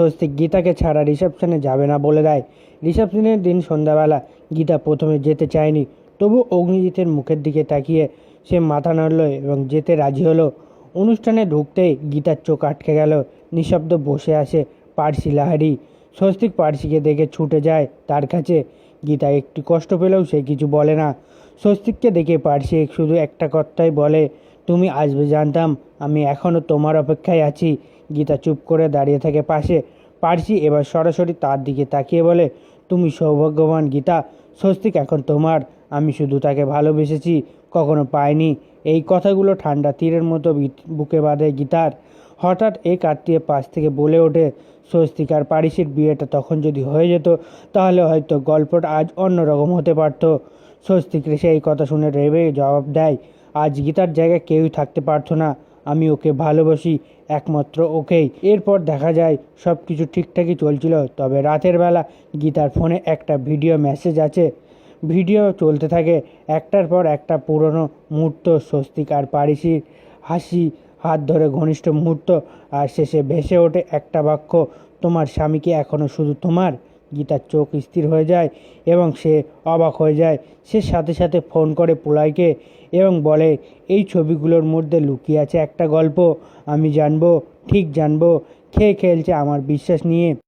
স্বস্তিক গীতাকে ছাড়া রিসেপশনে যাবে না বলে দেয়। রিসেপশনের দিন সন্ধ্যাবেলা গীতা প্রথমে যেতে চায়নি, তবু অগ্নিজিতের মুখের দিকে তাকিয়ে সে মাথা নাড়ল এবং যেতে রাজি হলো। অনুষ্ঠানে ঢুকতেই গীতার চোখ আটকে গেল, নিঃশব্দ বসে আসে পার্সি লাহারি। স্বস্তিক পার্সিকে দেখে ছুটে যায় তার কাছে। গীতা একটু কষ্ট পেলেও সে কিছু বলে না। স্বস্তিককে দেখে পার্সি শুধু একটা কথাই বলে, তুমি আসবে জানতাম, আমি এখনও তোমার অপেক্ষায় আছি। গীতা চুপ করে দাঁড়িয়ে থাকে পাশে। পার্সি এবার সরাসরি তার দিকে তাকিয়ে বলে, তুমি সৌভাগ্যবান গীতা, স্বস্তিক এখন তোমার। আমি শুধু তাকে ভালোবেসেছি, কখনো পাইনি। এই কথাগুলো ঠান্ডা তীরের মতো বুকে বাঁধে গীতার। হঠাৎ এই আত্মীয় পাশ থেকে বলে ওঠে, স্বস্তিক আর পারিসির বিয়েটা তখন যদি হয়ে যেত, তাহলে হয়তো গল্পটা আজ অন্যরকম হতে পারতো। স্বস্তিক রেসে এই কথা শুনে রেবে জবাব দেয়, আজ গীতার জায়গায় কেউই থাকতে পারতো না। আমি ওকে ভালোবাসি একমাত্র ওকেই। এরপর দেখা যায় সব কিছু ঠিকঠাকই চলছিল, তবে রাতের বেলা গীতার ফোনে একটা ভিডিও মেসেজ আছে। ভিডিও চলতে থাকে, একটার পর একটা পুরনো মুহূর্ত স্বস্তিক আর পারিসির হাসি, হাত ধরে ঘনিষ্ঠ মুহূর্ত, আর শেষে ভেসে ওঠে একটা বাক্য, তোমার স্বামীকে এখনও শুধু তোমার? গীতার চোখ স্থির হয়ে যায় এবং সে অবাক হয়ে যায়। সে সাথে সাথে ফোন করে পোলাইকে এবং বলে, এই ছবিগুলোর মধ্যে লুকিয়ে আছে একটা গল্প, আমি জানব, ঠিক জানব, খেয়ে খেলছে আমার বিশ্বাস নিয়ে।